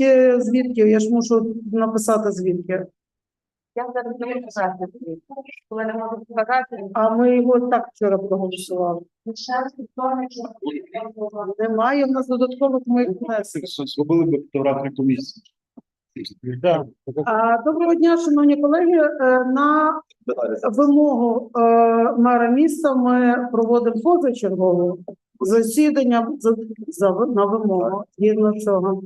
наявності звідки, я ж мушу написати звідки. Я зараз не казати, коли не можу показати. А ми його так вчора проголосували. Немає в нас додаткових моїх внесень. Зробили би фотографію комісії. Так, А, Доброго дня, шановні колеги. Е, На вимогу е, мера міста ми проводимо позачергове засідання за, за на вимогу згідно цього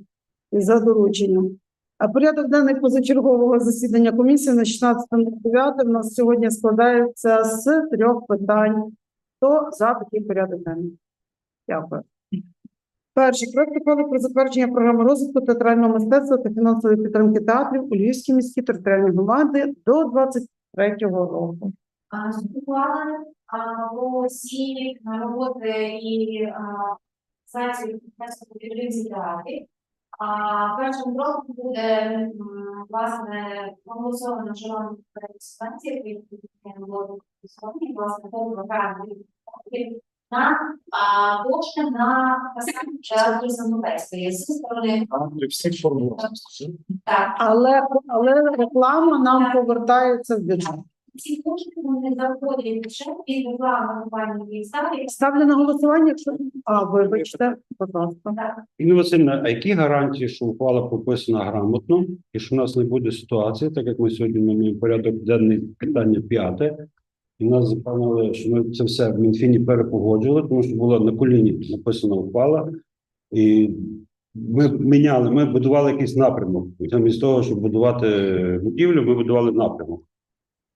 за дорученням. А порядок денний позачергового засідання комісії на 16.09 в нас сьогодні складається з трьох питань. Хто за такий порядок денний? Дякую. Перший проект ухвали про затвердження програми розвитку театрального мистецтва та фінансової підтримки театрів у Львівській міській територіальній громаді до 23-го року. А, Спілкували про всі роботи і сайті мистецтва підтримки театрів. А першим кроком буде власне проголосована вживана субвенція, яку було сьогодні, власне, по програмі на кошти на театр Самовецької зі сторони всіх так. Але, але реклама нам повертається в бюджет. Ці кошти вони заходять в бюджет і реклама компанії Київстар, Ставлю на голосування, якщо а вибачте, будь ласка. Інна Васильівна, а які гарантії, що ухвала прописана грамотно, і що в нас не буде ситуації, так як ми сьогодні маємо порядок денний питання п'яте, і нас запевнили, що ми це все в Мінфіні перепогоджували, тому що була на коліні написана ухвала, і ми міняли, ми будували якийсь напрямок. Замість того, щоб будувати будівлю, ми будували напрямок.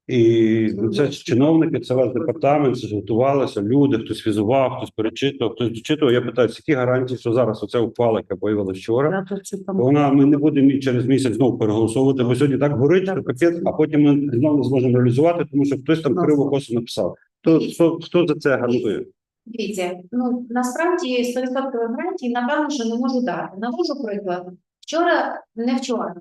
І ну, це чиновники, це ваш департамент, це ж готувалося, люди, хтось візував, хтось перечитував, хтось дочитував. Я питаю, які гарантії, що зараз оця ухвала, яка появилася вчора, вона ми не будемо через місяць знову переголосовувати, бо сьогодні так горить, що капець, а потім ми знову зможемо реалізувати, тому що хтось там криво косо написав. Хто, хто, хто за це гарантує? Дивіться, ну насправді 100% гарантії, напевно, що не можу дати. Навожу приклад. Вчора, не вчора,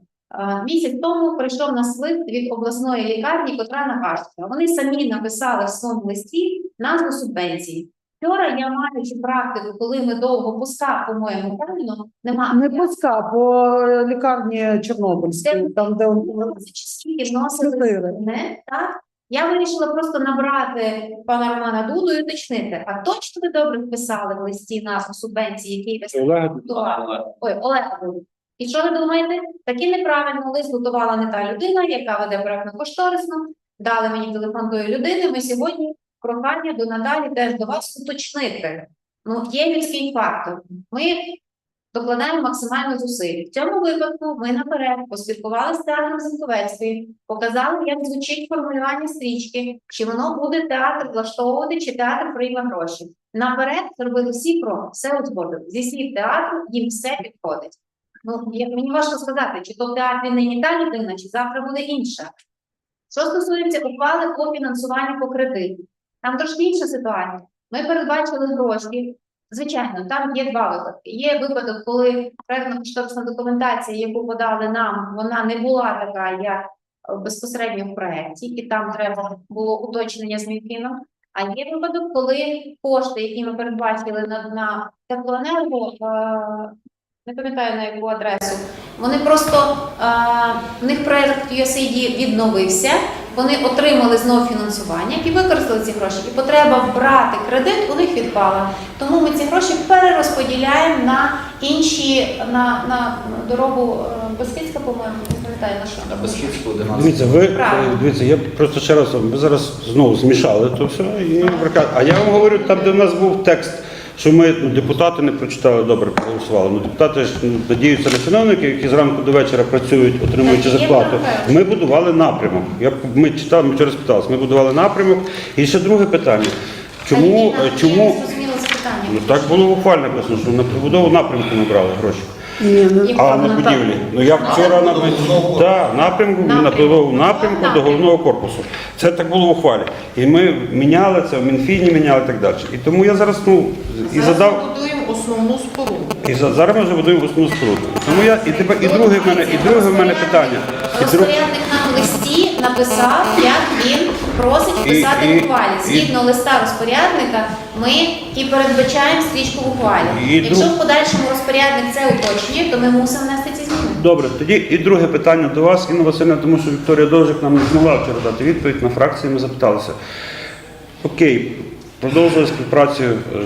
місяць тому прийшов нас лист від обласної лікарні, котра нагадує. Вони самі написали в своєму листі назву субвенції. Вчора я маючи практику, коли ми довго пуска, по-моєму, правильно, нема Не пуска, по лікарні Чорнобильській, там де не так. Я вирішила просто набрати пана Романа Дуду і уточнити, а точно ви добре вписали в листі назву субвенції, який ви Олег, готували? Ой, Олег Дуд. І що ви думаєте? Таки неправильно лист готувала не та людина, яка веде проектно кошторисно. Дали мені телефон тої людини. Ми сьогодні прохання до Наталі теж до вас уточнити. Ну, є людський фактор. Ми докладаємо максимально зусиль. В цьому випадку ми наперед поспілкувалися з театром Зінковецької, показали, як звучить формулювання стрічки, чи воно буде театр влаштовувати, чи театр прийме гроші. Наперед зробили всі кроки, все узгодили. Зі слів театру їм все підходить. Ну, мені важко сказати, чи то в театрі нині та людина, чи завтра буде інша. Що стосується ухвали по фінансуванню по кредиту, там трошки інша ситуація. Ми передбачили гроші. Звичайно, там є два випадки. Є випадок, коли проектно-кошторисна документація, яку подали нам, вона не була така, як безпосередньо в проєкті, і там треба було уточнення з Мінфіном. А є випадок, коли кошти, які ми передбачили на, на теплоенерго, е, не пам'ятаю на яку адресу, вони просто е, в них проєкт USAID відновився. Вони отримали знову фінансування і використали ці гроші. І потреба брати кредит у них відпала. Тому ми ці гроші перерозподіляємо на інші на, на дорогу е, Бескидська, по-моєму, не пам'ятаю на що. На Бескідську 11. Дивіться, ви Правильно. дивіться, я просто ще раз ви зараз знову змішали то все і А я вам говорю, там, де в нас був текст, що ми ну, депутати не прочитали добре, проголосували. Ну депутати ж ну, надіються на чиновників, які зранку до вечора працюють, отримуючи зарплату. Ми будували напрямок. Я ми читали, ми вчора спиталися. Ми будували напрямок. І ще друге питання. Чому е, чому ну так було ухвально написано, що на побудову напрямку ми брали гроші. Ні, ну, А на Ну, будівлі. Ну я вчора на да, напрямку на Напрямку. напрямку до головного корпусу. Це так було в ухвалі. І ми міняли це, в Мінфіні міняли і так далі. І тому я зараз ну і задав. Будуємо основну споруду. І за- зараз ми вже будуємо основну споруду. Тому я і тепер і друге в мене, і друге в мене питання. І друге. Розпорядник нам в листі написав, як він просить вписати в ухвалі. Згідно листа розпорядника, ми і передбачаємо стрічку в ухвалі. І Якщо друг- в подальшому розпорядник це уточнює, то ми мусимо внести ці зміни. Добре, тоді і друге питання до вас, Інна Васильівна, тому що Вікторія Довжик нам не змогла вчора дати відповідь на фракції, ми запиталися. Окей, продовжили співпрацю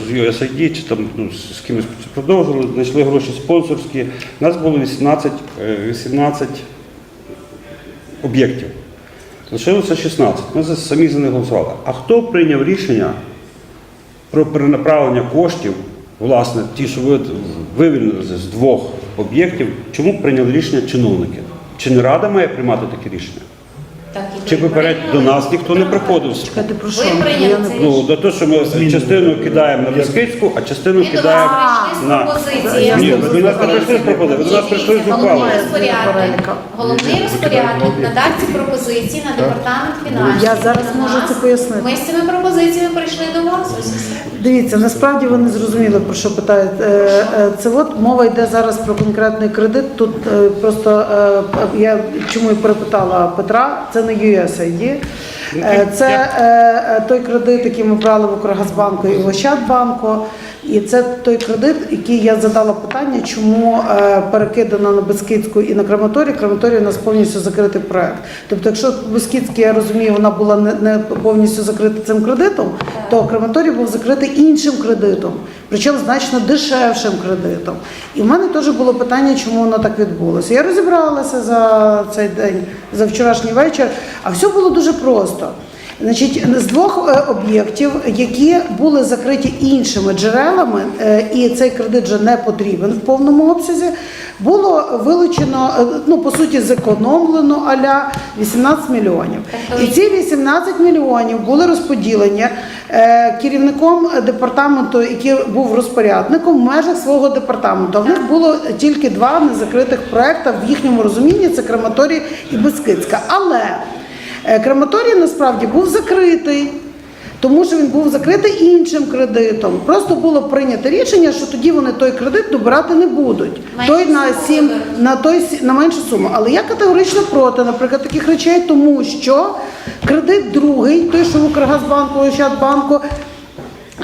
з USAID, чи там ну, з кимось продовжили, знайшли гроші спонсорські. У нас було 18, е, 18 об'єктів. Лишилося 16. Ми самі за них голосували. А хто прийняв рішення про перенаправлення коштів, власне, ті, що ви вивільнили з двох об'єктів, чому прийняли рішення чиновники? Чи не рада має приймати такі рішення? Так, і Чи попередньо до нас ніхто не приходив? Чекайте, про що? Ви прийняли це Ну, до того, що ми частину кидаємо на Бескидську, а частину до вас кидаємо прийшли з на пропозиціями. Ні, ви до нас не прийшли з пропозиціями, ви до нас прийшли з Головний ухвалою. розпорядник, головний розпорядник надав ці пропозиції на департамент фінансів. Я зараз До можу нас. це пояснити. Ми з цими пропозиціями прийшли до вас. Дивіться, насправді ви не зрозуміли, про що питають. Е, е, Це от мова йде зараз про конкретний кредит. Тут е, просто я чому і перепитала Петра, це не USAID. Це той кредит, який ми брали в Укргазбанку і в Ощадбанку. І це той кредит, який я задала питання, чому е, перекидано на Бескидську і на Краматорій. Краматорій у нас повністю закритий проект. Тобто, якщо Бескидський, я розумію, вона була не, не повністю закрита цим кредитом, то Краматорій був закритий іншим кредитом, причому значно дешевшим кредитом. І в мене теж було питання, чому воно так відбулося. Я розібралася за цей день, за вчорашній вечір, а все було дуже просто. Значить, з двох е, об'єктів, які були закриті іншими джерелами, е, і цей кредит вже не потрібен в повному обсязі, було вилучено, е, ну по суті, зекономлено аля 18 мільйонів. І ці 18 мільйонів були розподілені керівником департаменту, який був розпорядником в межах свого департаменту. В них було тільки два незакритих проекти в їхньому розумінні: це Краматорій і Бескидська. Але Крематорій насправді був закритий, тому що він був закритий іншим кредитом. Просто було прийнято рішення, що тоді вони той кредит добирати не будуть. Меншу той на суму 7, виберуть. на той на меншу суму. Але я категорично проти, наприклад, таких речей, тому що кредит другий, той, що в Укргазбанку, Ощадбанку,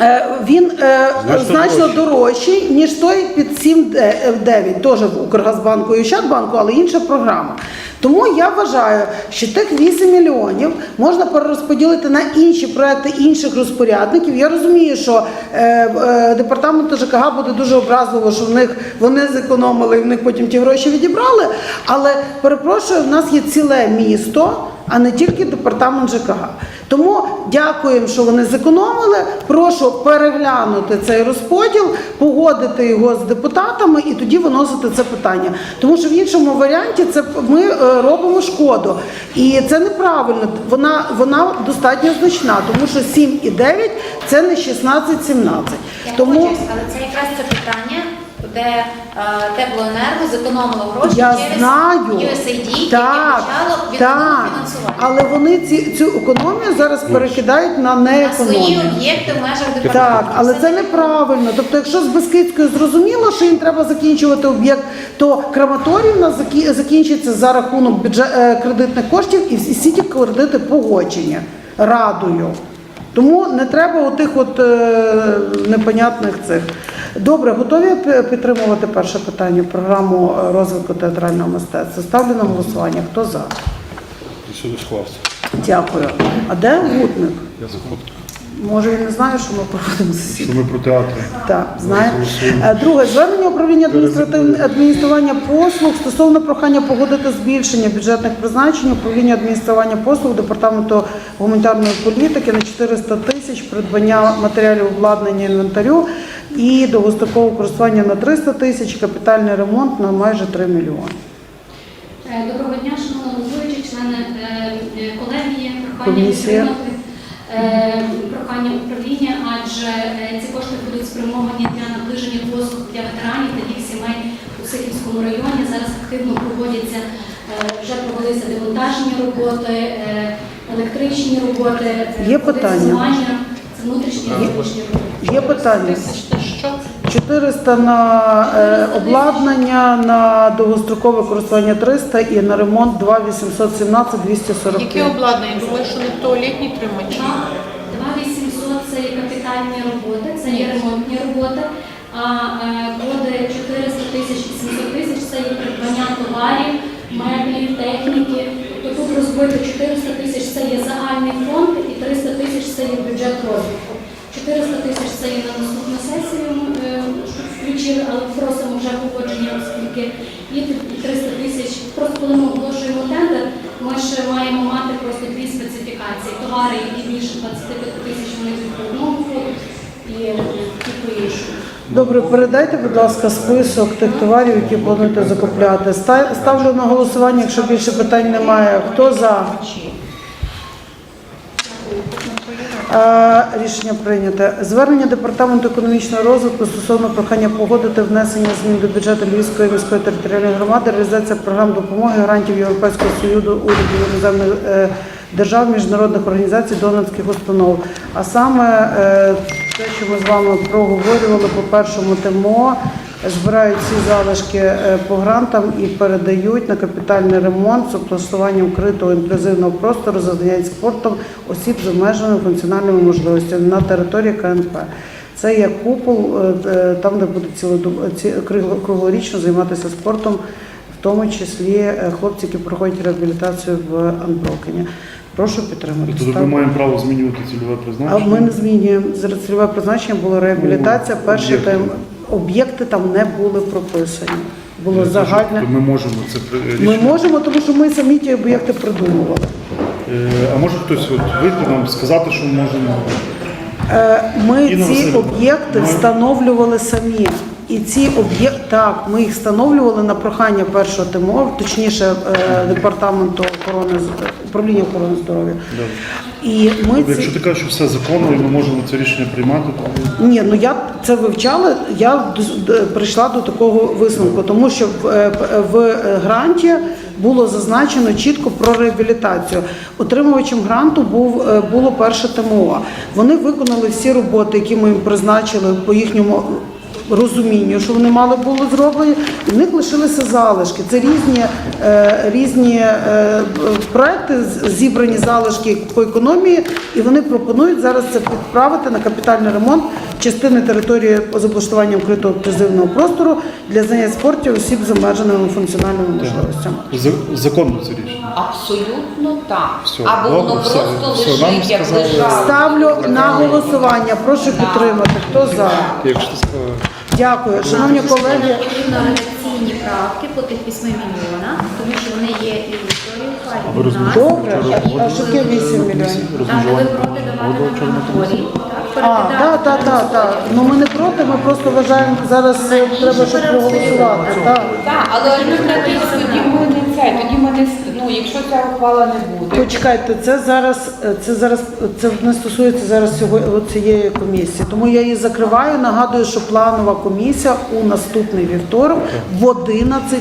Е, Він е, Значно значно дорожчий, ніж той під 7-9, теж в Укргазбанку і Ощадбанку, але інша програма. Тому я вважаю, що тих 8 мільйонів можна перерозподілити на інші проекти інших розпорядників. Я розумію, що е, е, департаменту ЖКГ буде дуже образливо, що в них вони зекономили і в них потім ті гроші відібрали. Але перепрошую, в нас є ціле місто, а не тільки департамент ЖКГ. Тому дякуємо, що вони зекономили. Прошу переглянути цей розподіл, погодити його з депутатами і тоді виносити це питання. Тому що в іншому варіанті це ми е, робимо шкоду. І це неправильно. Вона, вона достатньо значна, тому що 7 і 9 це не 16-17. Я Тому але це якраз це питання, де е, теплоенерго зекономило гроші я через знаю. USAID, яке Так, почало відновити так. фінансування. Але вони ці, цю економію зараз перекидають на На свої неекономію. об'єкти в межах департаменту. Так, але це неправильно. Тобто, якщо з Бескидською зрозуміло, що їм треба закінчувати об'єкт, то крематорій в нас закі- закінчиться за рахунок бюджет, е, кредитних коштів і всі всі ті кредити погодження радою. Тому не треба отих от е, непонятних цих. Добре, готові підтримувати перше питання програму е, розвитку театрального мистецтва. Ставлю на голосування. Хто за? Дякую. А де гутник? Може він не знає, що ми проводимо засідання? Що ми про театр? Так, знаю. Е, Друге, звернення управління адміністративного адміністрування послуг стосовно прохання погодити збільшення бюджетних призначень управління адміністрування послуг департаменту гуманітарної політики на 400 тисяч, придбання матеріалів обладнання інвентарю і довгострокового користування на 300 тисяч, капітальний ремонт на майже 3 мільйони. Е, Доброго дня, шановні головуючі, члени е, е, колегії, прохання Комісія. підтримати е, прохання управління, адже е, ці кошти будуть спрямовані для наближення послуг для ветеранів та їх сімей у Сихівському районі. Зараз активно проводяться, е, вже проводяться демонтажні роботи, е, електричні роботи, Є питання? це внутрішні і роботи. Є питання? 400 на е, обладнання, на довгострокове користування 300 і на ремонт 2 817 245. Яке обладнання? Думаю, що не туалетні тримачі. 2800 це є капітальні роботи, це є ремонтні роботи, а е, буде 400 тисяч і 700 тисяч це є придбання товарів, меблів, техніки. То тут розбито 400 тисяч це є загальний фонд і 300 тисяч це є бюджет розвитку. 400 тисяч це є на наступну сесію е, включили, але просимо вже погодження, оскільки і 300 тисяч. Просто коли ми оголошуємо тендер, ми ще маємо мати просто дві специфікації. Товари, які більше 25 тисяч, вони по одному Добре, передайте, будь ласка, список тих товарів, які плануєте закупляти. Ста- Ставлю на голосування, якщо більше питань немає. Хто за? Е, Рішення прийнято. Звернення департаменту економічного розвитку стосовно прохання погодити внесення змін до бюджету Львівської міської територіальної громади, реалізація програм допомоги грантів Європейського союзу, урядів іноземних е, держав, міжнародних організацій, донорських установ. А саме е, те, що ми з вами проговорювали по першому ТМО, збирають ці залишки е, по грантам і передають на капітальний ремонт з облаштуванням вкритого інклюзивного простору, заняття спортом осіб з обмеженими функціональними можливостями на території КНП. Це є купол, е, е, там, де будуть круглорічно займатися спортом, в тому числі хлопці, які проходять реабілітацію в Анброкені. Прошу підтримати. Тобто ми маємо право змінювати цільове призначення? А ми не змінюємо. Цільове призначення було реабілітація. Ну, об'єкти. тайм об'єкти там не були прописані. Було Тобто загальне. Ми можемо це при- Ми можемо, тому що ми самі ті об'єкти придумували. Е, А може хтось от вийти нам сказати, що ми можемо. Е, Ми Інна ці Василівна, об'єкти ми- встановлювали самі. І ці об'єкти, так, ми їх встановлювали на прохання першого ТМО, точніше е, департаменту охорони з- управління охорони здоров'я. І ми Тобто, ці Якщо ти кажеш, що все законно, і ми можемо це рішення приймати, то Ні, ну я це вивчала. Я прийшла до такого висновку, тому що в, е, п- в е, гранті було зазначено чітко про реабілітацію. Отримувачем гранту був е, було перше ТМО. Вони виконали всі роботи, які ми їм призначили по їхньому. Розумінню, що вони мали було зроблені, в них лишилися залишки. Це різні, е, різні е, проекти, з- зібрані залишки по економії, і вони пропонують зараз це відправити на капітальний ремонт частини території з облаштуванням вкритого інклюзивного простору для занять спорту осіб з обмеженими функціональними можливостями. за- законно це рішення. Абсолютно так. Все, Або добре, воно все, просто все, нам лежить, як сказали. лежало. Ставлю на голосування. Прошу підтримати. Хто за? Якщо ти сказала. Дякую, шановні колеги. Потрібно редакційні правки по тих 8 мільйонах, тому що вони є і в історії Ви Добре, а що таке 8 мільйонів? Там ви проти давати на мораторій. А, так, так, так, так. Ну ми не проти, ми просто вважаємо зараз е, треба, щоб проголосувати. Так. Але тоді ми не це, тоді ми не ну, якщо ця ухвала не буде. Почекайте, це зараз е, це зараз це не стосується зараз цього цієї комісії. Тому я її закриваю. Нагадую, що планова комісія у наступний вівторок в 11